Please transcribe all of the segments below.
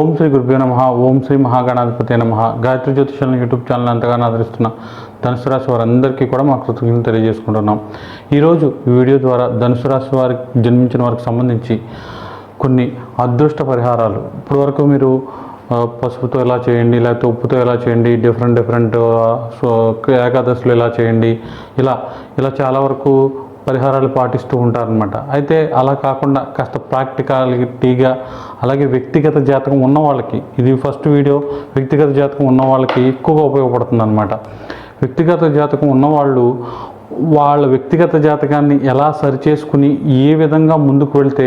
ఓం శ్రీ గురుభ్యో నమ ఓం శ్రీ మహాగణాధిపతి నమ. గాయత్రి జ్యోతిషం యూట్యూబ్ ఛానల్ ఎంతగానో ఆదరిస్తున్న ధనుసు రాశి వారందరికీ కూడా మా కృతజ్ఞతలు తెలియజేసుకుంటున్నాం. ఈరోజు ఈ వీడియో ద్వారా ధనుసు రాశి వారికి జన్మించిన వారికి సంబంధించి కొన్ని అదృష్ట పరిహారాలు. ఇప్పటివరకు మీరు పసుపుతో ఎలా చేయండి లేకపోతే ఉప్పుతో ఎలా చేయండి డిఫరెంట్ డిఫరెంట్ సో ఏకాదశులు ఎలా చేయండి ఇలా ఇలా చాలా వరకు పరిహారాలు పాటిస్తూ ఉంటారనమాట అయితే అలా కాకుండా కాస్త ప్రాక్టికాలిటీగా అలాగే వ్యక్తిగత జాతకం ఉన్న వాళ్ళకి ఇది ఫస్ట్ వీడియో వ్యక్తిగత జాతకం ఉన్న వాళ్ళకి ఎక్కువగా ఉపయోగపడుతుంది అనమాట వ్యక్తిగత జాతకం ఉన్నవాళ్ళు వాళ్ళ వ్యక్తిగత జాతకాన్ని ఎలా సరిచేసుకుని ఏ విధంగా ముందుకు వెళ్తే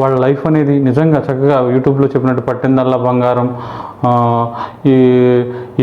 వాళ్ళ లైఫ్ అనేది నిజంగా చక్కగా యూట్యూబ్లో చెప్పినట్టు పట్టిందల్లా బంగారం ఈ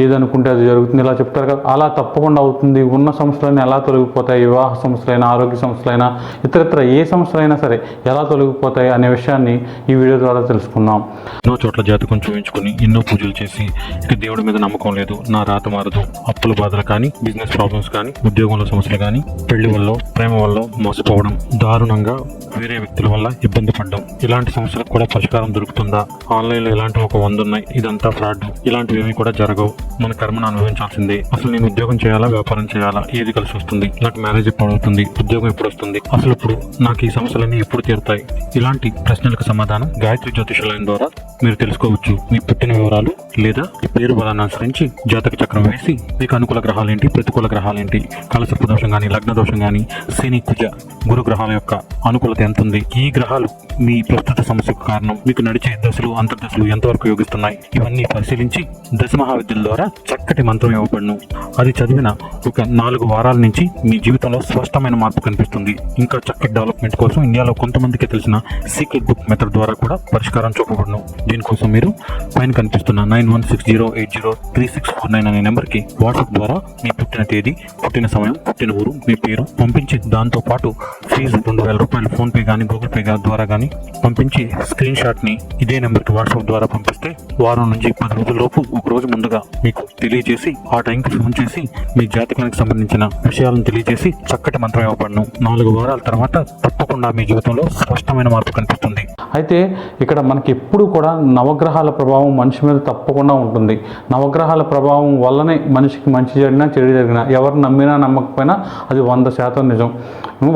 ఏదనుకుంటే అది జరుగుతుంది ఇలా చెప్తారు కదా. అలా తప్పకుండా అవుతుంది. ఉన్న సమస్యలన్నీ ఎలా తొలగిపోతాయి? వివాహ సమస్యలైనా ఆరోగ్య సమస్యలైనా ఇతరత్ర ఏ సమస్యలైనా సరే ఎలా తొలగిపోతాయి అనే విషయాన్ని ఈ వీడియో ద్వారా తెలుసుకుందాం. ఎన్నో చోట్ల జాతకం చూపించుకుని ఎన్నో పూజలు చేసి ఇక దేవుడి మీద నమ్మకం లేదు. నా రాత మారదు. అప్పుల బాధలు కానీ బిజినెస్ ప్రాబ్లమ్స్ కానీ ఉద్యోగంలో సమస్యలు కానీ పెళ్ళి వల్ల ప్రేమ వల్ల మోసపోవడం దారుణంగా వేరే వ్యక్తుల వల్ల ఇబ్బంది పడడం. ఇలాంటి సమస్యలకు కూడా పరిష్కారం దొరుకుతుందా? ఆన్లైన్లో ఇలాంటి ఒక వంద ఉన్నాయి? ఇదంతా ఫ్రాడ్. ఇలాంటివి ఏమీ కూడా జరగవు. మన కర్మను అనుభవించాల్సిందే. అసలు నేను ఉద్యోగం చేయాలా? వ్యాపారం చేయాలా? ఏది కలిసి వస్తుంది? నాకు మ్యారేజ్ ఎప్పుడు అవుతుంది? ఉద్యోగం ఎప్పుడు వస్తుంది? అసలు ఇప్పుడు నాకు ఈ సమస్యలన్నీ ఎప్పుడు తీరుతాయి? ఇలాంటి ప్రశ్నలకు సమాధానం గాయత్రి జ్యోతిషాలయం ద్వారా మీరు తెలుసుకోవచ్చు. మీ పుట్టిన వివరాలు లేదా మీ పేరు బలాన్ని అనుసరించి జాతక చక్రం వేసి మీకు అనుకూల గ్రహాలేంటి? ప్రతికూల గ్రహాలేంటి? కలసర్ప దోషం కానీ లగ్న దోషం కానీ శని కుజ గురు గ్రహాల యొక్క అనుకూలత ఎంత ఉంది? ఈ గ్రహాలు మీ ప్రస్తుత సమస్యకు కారణం. మీకు నడిచే దశలు అంతర్దశలు ఎంతవరకు యోగిస్తున్నాయి? ఇవన్నీ పరిశీలించి దశ మహావిద్యుల ద్వారా చక్కటి మంత్రం ఇవ్వబడును. అది చదివిన ఒక నాలుగు వారాల నుంచి మీ జీవితంలో స్పష్టమైన మార్పు కనిపిస్తుంది. ఇంకా చక్కటి డెవలప్మెంట్ కోసం ఇండియాలో కొంతమందికి తెలిసిన సీక్రెట్ బుక్ మెథడ్ ద్వారా కూడా పరిష్కారం చూపబడును. దీనికోసం మీరు పైన కనిపిస్తున్న nine one six zero eight zero three six four nine అనే నెంబర్కి వాట్సాప్ ద్వారా మీ పుట్టిన తేదీ పుట్టిన సమయం పుట్టిన ఊరు మీ పేరు పంపించి దాంతో పాటు ఫీజు రెండు వేల రూపాయలు ఫోన్పే కానీ గూగుల్ పే ద్వారా కానీ పంపించి స్క్రీన్ షాట్ని ఇదే నెంబర్కి వాట్సాప్ ద్వారా పంపిస్తే వారం నుంచి పది రోజుల లోపు ఒక రోజు ముందుగా మీకు తెలియజేసి ఆ టైంకి ఫోన్ చేసి మీ జాతకానికి సంబంధించిన విషయాలను తెలియజేసి చక్కటి మంత్రం ఇవ్వబడను నాలుగు వారాల తర్వాత తప్పకుండా మీ జీవితంలో స్పష్టమైన మార్పు కనిపిస్తుంది. అయితే ఇక్కడ మనకి ఎప్పుడు కూడా నవగ్రహాల ప్రభావం మనిషి మీద తప్పకుండా ఉంటుంది. నవగ్రహాల ప్రభావం వల్లనే మనిషికి మంచి జరిగినా చెడు జరిగినా ఎవరు నమ్మినా నమ్మకపోయినా అది వంద శాతం నిజం.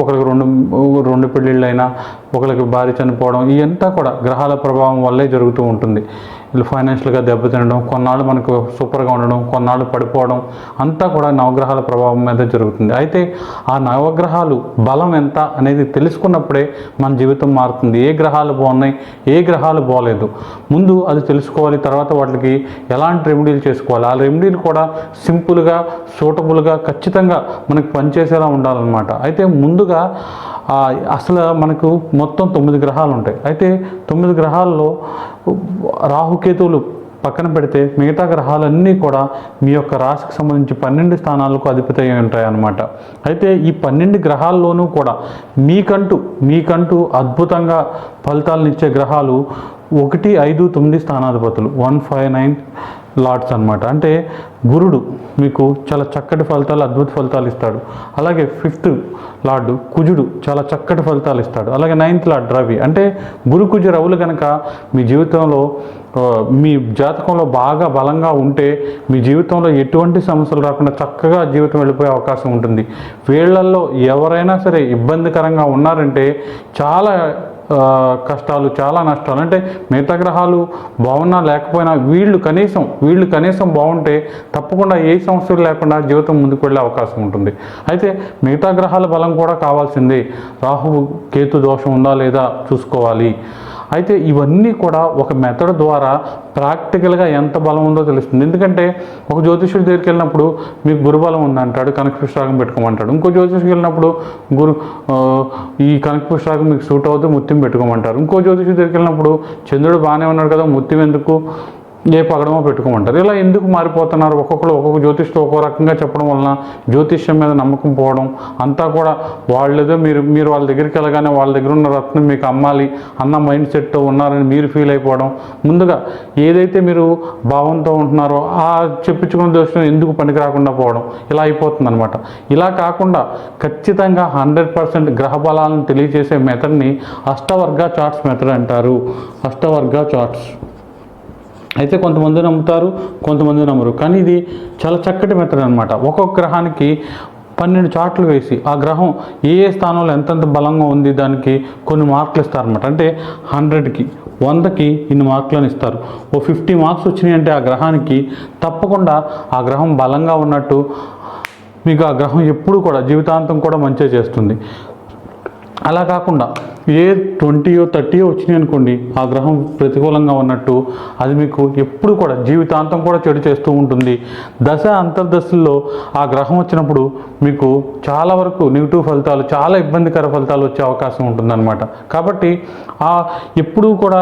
ఒకరికి రెండు రెండు పెళ్ళిళ్ళు అయినా ఒకరికి భార్య చనిపోవడం ఇవంతా కూడా గ్రహాల ప్రభావం వల్లే జరుగుతూ ఉంటుంది. వీళ్ళు ఫైనాన్షియల్గా దెబ్బతినడం కొన్నాళ్ళు మనకు సూపర్గా ఉండడం కొన్నాళ్ళు పడిపోవడం అంతా కూడా నవగ్రహాల ప్రభావం మీద జరుగుతుంది. అయితే ఆ నవగ్రహాలు బలం ఎంత అనేది తెలుసుకున్నప్పుడే మన జీవితం మారుతుంది. ఏ గ్రహాలు బాగున్నాయి ఏ గ్రహాలు బాగలేదు. ముందు అది తెలుసుకోవాలి తర్వాత వాటికి ఎలాంటి రెమెడీలు చేసుకోవాలి. ఆ రెమెడీలు కూడా సింపుల్గా సూటబుల్గా ఖచ్చితంగా మనకు పనిచేసేలా ఉండాలన్నమాట. అయితే ముందుగా అసలు మనకు మొత్తం తొమ్మిది గ్రహాలు ఉంటాయి. అయితే తొమ్మిది గ్రహాల్లో రాహుకేతువులు పక్కన పెడితే మిగతా గ్రహాలన్నీ కూడా మీ యొక్క రాశికి సంబంధించి పన్నెండు స్థానాలకు అధిపతి అయి ఉంటాయి అన్నమాట అయితే ఈ పన్నెండు గ్రహాల్లోనూ కూడా మీకంటూ మీకంటూ అద్భుతంగా ఫలితాలను ఇచ్చే గ్రహాలు ఒకటి ఐదు తొమ్మిది స్థానాధిపతులు. వన్ ఫైవ్ నైన్ లాట్స్ అనమాట అంటే గురుడు మీకు చాలా చక్కటి ఫలితాలు అద్భుత ఫలితాలు ఇస్తాడు. అలాగే ఫిఫ్త్ లార్డు కుజుడు చాలా చక్కటి ఫలితాలు ఇస్తాడు. అలాగే నైన్త్ లార్డ్ రవి. అంటే గురు కుజు రవులు కనుక మీ జీవితంలో మీ జాతకంలో బాగా బలంగా ఉంటే మీ జీవితంలో ఎటువంటి సమస్యలు రాకుండా చక్కగా జీవితం వెళ్ళిపోయే అవకాశం ఉంటుంది. వీళ్ళల్లో ఎవరైనా సరే ఇబ్బందికరంగా ఉన్నారంటే చాలా కష్టాలు చాలా నష్టాలు. అంటే మిగతా గ్రహాలు బాగున్నా లేకపోయినా వీళ్ళు కనీసం వీళ్ళు కనీసం బాగుంటే తప్పకుండా ఏ సమస్యలు లేకుండా జీవితం ముందుకు వెళ్ళే అవకాశం ఉంటుంది. అయితే మిగతా గ్రహాల బలం కూడా కావాల్సిందే. రాహు కేతు దోషం ఉందా లేదా చూసుకోవాలి. అయితే ఇవన్నీ కూడా ఒక మెథడ్ ద్వారా ప్రాక్టికల్గా ఎంత బలం ఉందో తెలుస్తుంది. ఎందుకంటే ఒక జ్యోతిష్యుడి దగ్గరికి వెళ్ళినప్పుడు మీకు గురుబలం ఉందంటాడు కనకపుష్రాగం పెట్టుకోమంటాడు. ఇంకో జ్యోతిష్యుడికి వెళ్ళినప్పుడు గురు ఈ కనకపుష్రాగం మీకు సూట్ అవుతూ ముత్యం పెట్టుకోమంటారు. ఇంకో జ్యోతిష్యుడి దగ్గరికి వెళ్ళినప్పుడు చంద్రుడు బాగానే ఉన్నాడు కదా ముత్యం ఎందుకు? ఏ పగడమో పెట్టుకోమంటారు. ఇలా ఎందుకు మారిపోతున్నారు? ఒక్కొక్కరు ఒక్కొక్క జ్యోతిష్లు ఒక్కో రకంగా చెప్పడం వలన జ్యోతిష్యం మీద నమ్మకం పోవడం అంతా కూడా వాళ్ళేదో మీరు మీరు వాళ్ళ దగ్గరికి వెళ్ళగానే వాళ్ళ దగ్గర ఉన్న రత్నం మీకు అమ్మాలి అన్న మైండ్ సెట్తో ఉన్నారని మీరు ఫీల్ అయిపోవడం. ముందుగా ఏదైతే మీరు భావంతో ఉంటున్నారో ఆ చెప్పించుకున్న దోషం ఎందుకు పనికి రాకుండా పోవడం. ఇలా అయిపోతుంది అనమాట ఇలా కాకుండా ఖచ్చితంగా హండ్రెడ్ పర్సెంట్ గ్రహ బలాలను తెలియజేసే మెథడ్ని అష్టవర్గ చార్ట్స్ మెథడ్ అంటారు. అష్టవర్గ చార్ట్స్. అయితే కొంతమంది నమ్ముతారు కొంతమంది నమ్మరు. కానీ ఇది చాలా చక్కటి మెథడ్ అనమాట ఒక్కొక్క గ్రహానికి పన్నెండు చాట్లు వేసి ఆ గ్రహం ఏ ఏ స్థానంలో ఎంతెంత బలంగా ఉంది దానికి కొన్ని మార్కులు ఇస్తారనమాట అంటే హండ్రెడ్కి వందకి ఇన్ని మార్కులను ఇస్తారు. ఓ ఫిఫ్టీ మార్క్స్ వచ్చినాయి అంటే ఆ గ్రహానికి తప్పకుండా ఆ గ్రహం బలంగా ఉన్నట్టు మీకు ఆ గ్రహం ఎప్పుడు కూడా జీవితాంతం కూడా మంచిగా చేస్తుంది. అలా కాకుండా ఏ ట్వంటీయో థర్టీయో వచ్చినాయి అనుకోండి ఆ గ్రహం ప్రతికూలంగా ఉన్నట్టు అది మీకు ఎప్పుడు కూడా జీవితాంతం కూడా చెడు చేస్తూ ఉంటుంది. దశ అంతర్దశల్లో ఆ గ్రహం వచ్చినప్పుడు మీకు చాలా వరకు నెగిటివ్ ఫలితాలు చాలా ఇబ్బందికర ఫలితాలు వచ్చే అవకాశం ఉంటుందన్నమాట. కాబట్టి ఆ ఎప్పుడూ కూడా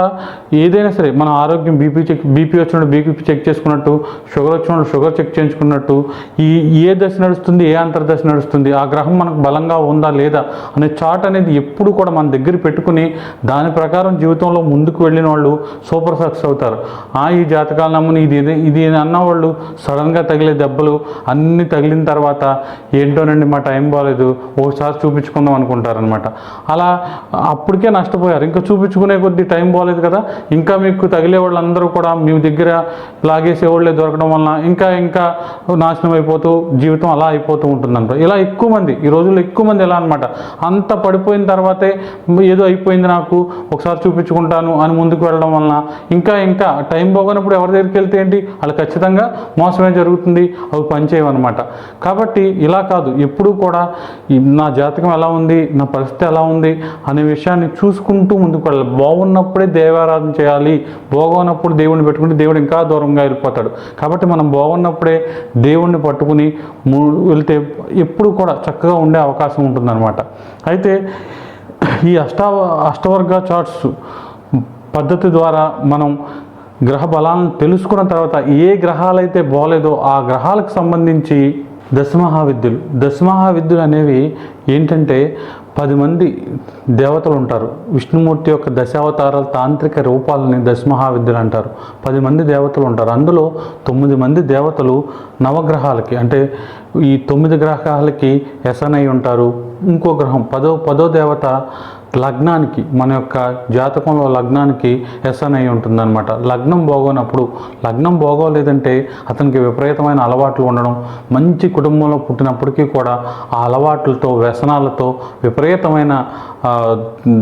ఏదైనా సరే మన ఆరోగ్యం బీపీ చెక్ బీపీ వచ్చినప్పుడు బీపీ చెక్ చేసుకున్నట్టు షుగర్ వచ్చినప్పుడు షుగర్ చెక్ చేయించుకున్నట్టు ఈ ఏ దశ నడుస్తుంది ఏ అంతర్దశ నడుస్తుంది ఆ గ్రహం మనకు బలంగా ఉందా లేదా అనే చార్ట్ అనేది ఎప్పుడు కూడా మన దగ్గర పెట్టుకుని దాని ప్రకారం జీవితంలో ముందుకు వెళ్ళిన వాళ్ళు సూపర్ సక్సెస్ అవుతారు. ఆ ఈ జాతకాల నమ్మని ఇది ఇది- అన్న వాళ్ళు సడన్గా తగిలే దెబ్బలు అన్నీ తగిలిన తర్వాత ఏంటోనండి మా టైం బాగాలేదు ఒకసారి చూపించుకుందాం అనుకుంటారనమాట అలా అప్పటికే నష్టపోయారు. ఇంకా చూపించుకునే కొద్దీ టైం బాగాలేదు కదా ఇంకా మీకు తగిలే వాళ్ళందరూ కూడా మీ దగ్గర లాగేసే వాళ్ళే దొరకడం వలన ఇంకా ఇంకా నాశనం అయిపోతూ జీవితం అలా అయిపోతూ ఉంటుందంట. ఇలా ఎక్కువ మంది ఈ రోజుల్లో ఎక్కువ మంది ఎలా అనమాట అంత పడిపోయిన తర్వాతే ఏదో అయిపోయింది నాకు ఒకసారి చూపించుకుంటాను అని ముందుకు వెళ్ళడం వలన ఇంకా ఇంకా టైం బాగోనప్పుడు ఎవరి దగ్గరికి వెళ్తే ఏంటి? వాళ్ళు ఖచ్చితంగా మోసమే జరుగుతుంది అవి పనిచేయవన్నమాట. కాబట్టి ఇలా కాదు ఎప్పుడూ కూడా నా జాతకం ఎలా ఉంది నా పరిస్థితి ఎలా ఉంది అనే విషయాన్ని చూసుకుంటూ ముందుకు వెళ్ళాలి. బాగున్నప్పుడే దేవారాధన చేయాలి. బాగోనప్పుడు దేవుడిని పెట్టుకుంటే దేవుడు ఇంకా దూరంగా వెళ్ళిపోతాడు. కాబట్టి మనం బాగున్నప్పుడే దేవుణ్ణి పట్టుకుని వెళ్తే ఎప్పుడు కూడా చక్కగా ఉండే అవకాశం ఉంటుందన్నమాట. అయితే ఈ అష్టావ అష్టవర్గ చార్ట్స్ పద్ధతి ద్వారా మనం గ్రహ బలాలను తెలుసుకున్న తర్వాత ఏ గ్రహాలైతే బాగోలేదో ఆ గ్రహాలకు సంబంధించి దశమహావిద్యులు. దశమహావిద్యులు అనేవి ఏంటంటే పది మంది దేవతలు ఉంటారు. విష్ణుమూర్తి యొక్క దశావతారాల తాంత్రిక రూపాలని దశమహావిద్యులు అంటారు. పది మంది దేవతలు ఉంటారు. అందులో తొమ్మిది మంది దేవతలు నవగ్రహాలకి అంటే ఈ తొమ్మిది గ్రహాలకి ఎసనై ఉంటారు. ఇంకో గ్రహం పదో పదో దేవత లగ్నానికి మన యొక్క జాతకంలో లగ్నానికి ఎస్ఎన్ అయి ఉంటుందన్నమాట. లగ్నం బాగోనప్పుడు లగ్నం బాగోలేదంటే అతనికి విపరీతమైన అలవాట్లు ఉండడం మంచి కుటుంబంలో పుట్టినప్పటికీ కూడా ఆ అలవాట్లతో వ్యసనాలతో విపరీతమైన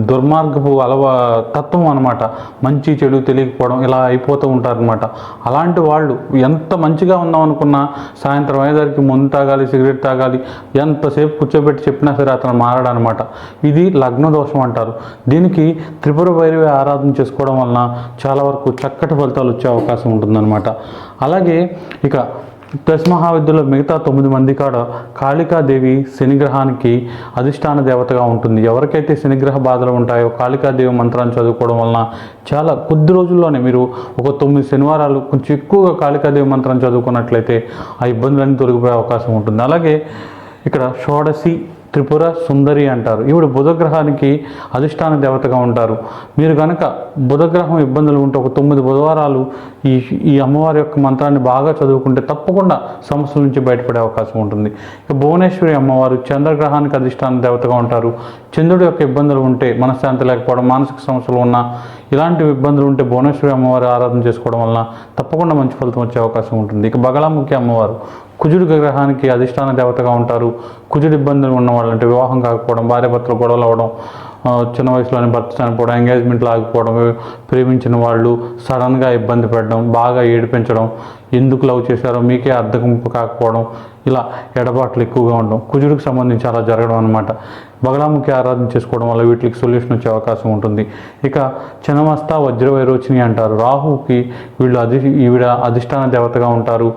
దుర్మార్గపు అలవా తత్వం అనమాట మంచి చెడు తెలియకపోవడం ఇలా అయిపోతూ ఉంటారనమాట అలాంటి వాళ్ళు ఎంత మంచిగా ఉందాం అనుకున్నా సాయంత్రం అయ్యేసరికి ముందు తాగాలి సిగరెట్ తాగాలి ఎంతసేపు కూర్చోబెట్టి చెప్పినా సరే అతను మారడనమాట ఇది లగ్న దోషం అంటారు. దీనికి త్రిపుర భైరవి ఆరాధన చేసుకోవడం వలన చాలా వరకు చక్కటి ఫలితాలు వచ్చే అవకాశం ఉంటుందన్నమాట. అలాగే ఇక దశమహావిద్యలో మిగతా తొమ్మిది మంది కాడ కాళికాదేవి శనిగ్రహానికి అధిష్టాన దేవతగా ఉంటుంది. ఎవరికైతే శనిగ్రహ బాధలు ఉంటాయో కాళికాదేవి మంత్రాన్ని చదువుకోవడం వలన చాలా కొద్ది రోజుల్లోనే మీరు ఒక తొమ్మిది శనివారాలు కొంచెం ఎక్కువగా కాళికాదేవి మంత్రాన్ని చదువుకున్నట్లయితే ఆ ఇబ్బందులన్నీ తొలగిపోయే అవకాశం ఉంటుంది. అలాగే ఇక్కడ షోడశి త్రిపుర సుందరి అంటారు. ఈవిడ బుధగ్రహానికి అధిష్టాన దేవతగా ఉంటారు. మీరు కనుక బుధగ్రహం ఇబ్బందులు ఉంటే ఒక తొమ్మిది బుధవారాలు ఈ ఈ అమ్మవారి యొక్క మంత్రాన్ని బాగా చదువుకుంటే తప్పకుండా సమస్యల నుంచి బయటపడే అవకాశం ఉంటుంది. ఇక భువనేశ్వరి అమ్మవారు చంద్రగ్రహానికి అధిష్టాన దేవతగా ఉంటారు. చంద్రుడి యొక్క ఇబ్బందులు ఉంటే మనశ్శాంతి లేకపోవడం మానసిక సమస్యలు ఉన్నా ఇలాంటి ఇబ్బందులు ఉంటే భువనేశ్వరి అమ్మవారి ఆరాధన చేసుకోవడం వలన తప్పకుండా మంచి ఫలితం వచ్చే అవకాశం ఉంటుంది. ఇక బగలాముఖి అమ్మవారు కుజుడు గ్రహానికి అధిష్టాన దేవతగా ఉంటారు. కుజుడు ఇబ్బందులు ఉన్న వాళ్ళు అంటే వివాహం కాకపోవడం భార్యాభర్తలు గొడవలు అవ్వడం చిన్న వయసులోనే భర్త చనిపోవడం ఎంగేజ్మెంట్లు ఆగిపోవడం ప్రేమించిన వాళ్ళు సడన్గా ఇబ్బంది పెట్టడం బాగా ఏడిపించడం ఎందుకు లవ్ చేశారో మీకే అర్థం కాకపోవడం ఇలా ఎడబాట్లు ఎక్కువగా ఉండడం కుజుడికి సంబంధించి అలా జరగడం అనమాట బగలాముఖి ఆరాధన చేసుకోవడం వల్ల వీటికి సొల్యూషన్ వచ్చే అవకాశం ఉంటుంది. ఇక చినమస్త వజ్రవైరోచిని అంటారు. రాహుకి వీళ్ళు అధి ఈవిడ అధిష్టాన దేవతగా ఉంటారు.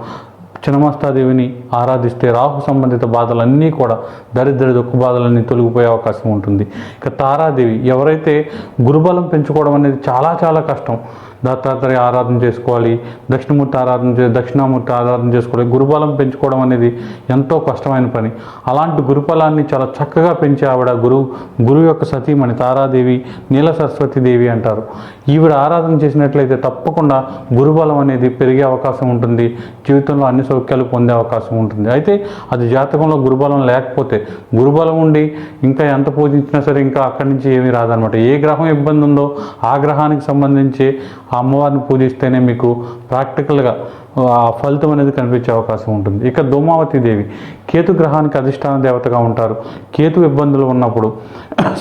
చినమస్తాదేవిని ఆరాధిస్తే రాహు సంబంధిత బాధలన్నీ కూడా దరిద్ర దుఃఖ బాధలన్నీ తొలగిపోయే అవకాశం ఉంటుంది. ఇక తారాదేవి ఎవరైతే గురుబలం పెంచుకోవడం అనేది చాలా చాలా కష్టం. దత్తాత్రేయ ఆరాధన చేసుకోవాలి దక్షిణమూర్తి ఆరాధన చే దక్షిణామూర్తి ఆరాధన చేసుకోవాలి. గురుబలం పెంచుకోవడం అనేది ఎంతో కష్టమైన పని. అలాంటి గురుబలాన్ని చాలా చక్కగా పెంచే ఆవిడ గురు గురువు యొక్క సతీమణి తారాదేవి నీల సరస్వతి దేవి అంటారు. ఈవిడ ఆరాధన చేసినట్లయితే తప్పకుండా గురుబలం అనేది పెరిగే అవకాశం ఉంటుంది. జీవితంలో అన్ని సౌఖ్యాలు పొందే అవకాశం ఉంటుంది. అయితే అది జాతకంలో గురుబలం లేకపోతే గురుబలం ఉండి ఇంకా ఎంత పూజించినా సరే ఇంకా అక్కడి నుంచి ఏమీ రాదనమాట ఏ గ్రహం ఇబ్బంది ఉందో ఆ గ్రహానికి సంబంధించి ఆ అమ్మవారిని పూజిస్తేనే మీకు ప్రాక్టికల్గా ఆ ఫలితం అనేది కనిపించే అవకాశం ఉంటుంది. ఇక దోమావతి దేవి. కేతు గ్రహానికి అధిష్టాన దేవతగా ఉంటారు. కేతు ఇబ్బందులు ఉన్నప్పుడు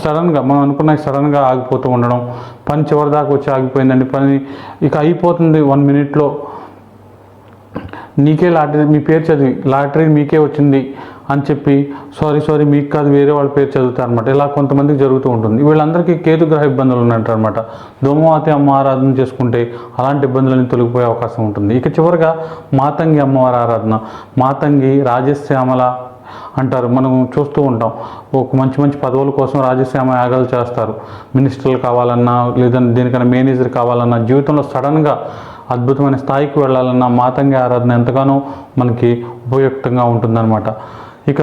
సడన్గా మనం అనుకున్న సడన్గా ఆగిపోతూ ఉండడం పని చివరి దాకా వచ్చి ఆగిపోయిందండి. పని ఇక అయిపోతుంది వన్ మినిట్లో. నీకే లాటరీ మీ పేరు చదివి లాటరీ మీకే వచ్చింది. అని చెప్పి సారీ సారీ మీకు కాదు వేరే వాళ్ళ పేరు చదువుతారు అనమాట ఇలా కొంతమందికి జరుగుతూ ఉంటుంది. వీళ్ళందరికీ కేతు గ్రహ ఇబ్బందులు ఉన్నట్టు అనమాట అమ్మ ఆరాధన చేసుకుంటే అలాంటి ఇబ్బందులని తొలగిపోయే అవకాశం ఉంటుంది. ఇక చివరిగా మాతంగి అమ్మవారి ఆరాధన. మాతంగి రాజశ్యామల అంటారు. మనం చూస్తూ ఉంటాం. ఒక మంచి మంచి పదవుల కోసం రాజశ్యామ యాగాలు చేస్తారు. మినిస్టర్లు కావాలన్నా లేదంటే దేనికైనా మేనేజర్ కావాలన్నా జీవితంలో సడన్గా అద్భుతమైన స్థాయికి వెళ్ళాలన్నా మాతంగి ఆరాధన ఎంతగానో మనకి ఉపయుక్తంగా ఉంటుందన్నమాట. ఇక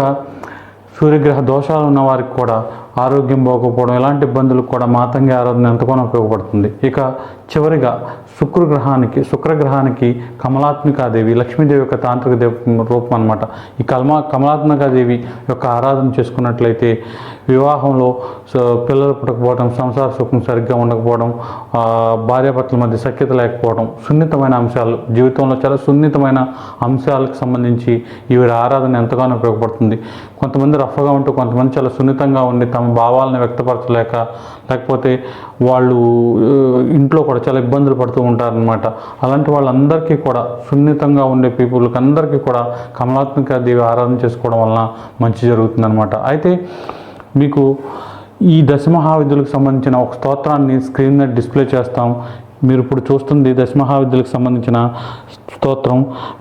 సూర్యగ్రహ దోషాలు ఉన్న వారికి కూడా ఆరోగ్యం బాగోకపోవడం ఇలాంటి ఇబ్బందులకు కూడా మాతంగి ఆరాధన ఎంతగానో ఉపయోగపడుతుంది. ఇక చివరిగా శుక్రగ్రహానికి శుక్రగ్రహానికి కమలాత్మికాదేవి లక్ష్మీదేవి యొక్క తాంత్రిక దేవ రూపం అనమాట ఈ కమలా కమలాత్మికాదేవి యొక్క ఆరాధన చేసుకున్నట్లయితే వివాహంలో పిల్లలు పుట్టకపోవడం సంసార సుఖం సరిగ్గా ఉండకపోవడం భార్యాభర్తల మధ్య సఖ్యత లేకపోవడం సున్నితమైన అంశాలు జీవితంలో చాలా సున్నితమైన అంశాలకు సంబంధించి ఈవిడ ఆరాధన ఎంతగానో ఉపయోగపడుతుంది. కొంతమంది రఫ్గా ఉంటూ కొంతమంది చాలా సున్నితంగా ఉండి తమ భావాలను వ్యక్తపరచలేక లేకపోతే వాళ్ళు ఇంట్లో కూడా చాలా ఇబ్బందులు పడుతూ ఉంటారనమాట అలాంటి వాళ్ళందరికీ కూడా సున్నితంగా ఉండే పీపుల్కి అందరికీ కూడా కమలాత్మక దేవి ఆరాధన చేసుకోవడం వలన మంచి జరుగుతుందనమాట అయితే మీకు ఈ దశమహావిద్యులకు సంబంధించిన ఒక స్తోత్రాన్ని స్క్రీన్ మీద డిస్ప్లే చేస్తాం. మీరు ఇప్పుడు చూస్తుంది దశమహావిద్యులకు సంబంధించిన స్తోత్రం.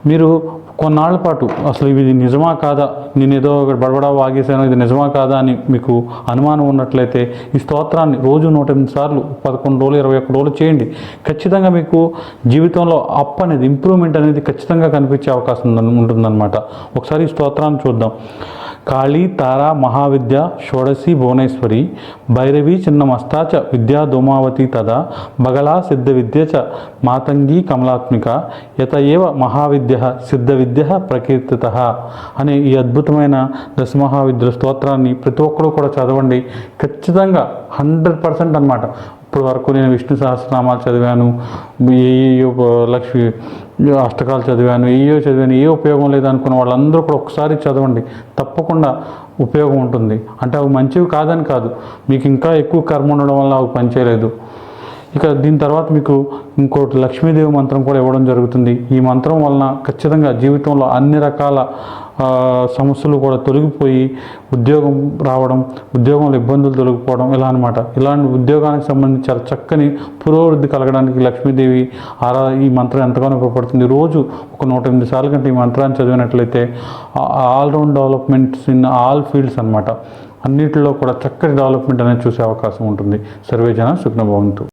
మీరు కొన్నాళ్ళ పాటు అసలు ఇది నిజమా కాదా? నేను ఏదో ఒకటి బడబడా వాగేసాను ఇది నిజమా కాదా అని మీకు అనుమానం ఉన్నట్లయితే ఈ స్తోత్రాన్ని రోజు నూట ఎనిమిది సార్లు పదకొండు రోజులు ఇరవై ఒక్క రోజులు చేయండి. ఖచ్చితంగా మీకు జీవితంలో అప్ అనేది ఇంప్రూవ్మెంట్ అనేది ఖచ్చితంగా కనిపించే అవకాశం ఉంటుందన్నమాట. ఒకసారి ఈ స్తోత్రాన్ని చూద్దాం. కాళీ తారా మహావిద్య షోడశీ భువనేశ్వరి భైరవి చిన్నమస్తా చ విద్యా ధూమావతి తదా బగలా సిద్ధ విద్య చ మాతంగి కమలాత్మిక యత ఏవ మహావిద్య సిద్ధ విద్య ప్రకీర్తిత అనే ఈ అద్భుతమైన దశమహావిద్య స్తోత్రాన్ని ప్రతి ఒక్కరూ కూడా చదవండి. ఖచ్చితంగా హండ్రెడ్ పర్సెంట్ అనమాట ఇప్పుడు వరకు నేను విష్ణు సహస్రనామాలు చదివాను ఏయో లక్ష్మి అష్టకాలు చదివాను ఏయో చదివాను ఏ ఉపయోగం లేదనుకున్న వాళ్ళందరూ కూడా ఒకసారి చదవండి. తప్పకుండా ఉపయోగం ఉంటుంది. అంటే అవి మంచివి కాదని కాదు. మీకు ఇంకా ఎక్కువ కర్మ ఉండడం వల్ల అవి పనిచేయలేదు. ఇక దీని తర్వాత మీకు ఇంకోటి లక్ష్మీదేవి మంత్రం కూడా ఇవ్వడం జరుగుతుంది. ఈ మంత్రం వలన ఖచ్చితంగా జీవితంలో అన్ని రకాల సమస్యలు కూడా తొలగిపోయి ఉద్యోగం రావడం ఉద్యోగంలో ఇబ్బందులు తొలగిపోవడం ఇలా అనమాట ఇలాంటి ఉద్యోగానికి సంబంధించి చాలా చక్కని పురోభివృద్ధి కలగడానికి లక్ష్మీదేవి ఆరా ఈ మంత్రం ఎంతగానో ఉపయోగపడుతుంది. రోజు ఒక నూట ఎనిమిది సార్లు కంటే ఈ మంత్రాన్ని చదివినట్లయితే all round developments in all fields అనమాట అన్నిటిలో కూడా చక్కటి డెవలప్మెంట్ అనేది చూసే అవకాశం ఉంటుంది. సర్వేజన సుఖ్నభవంతు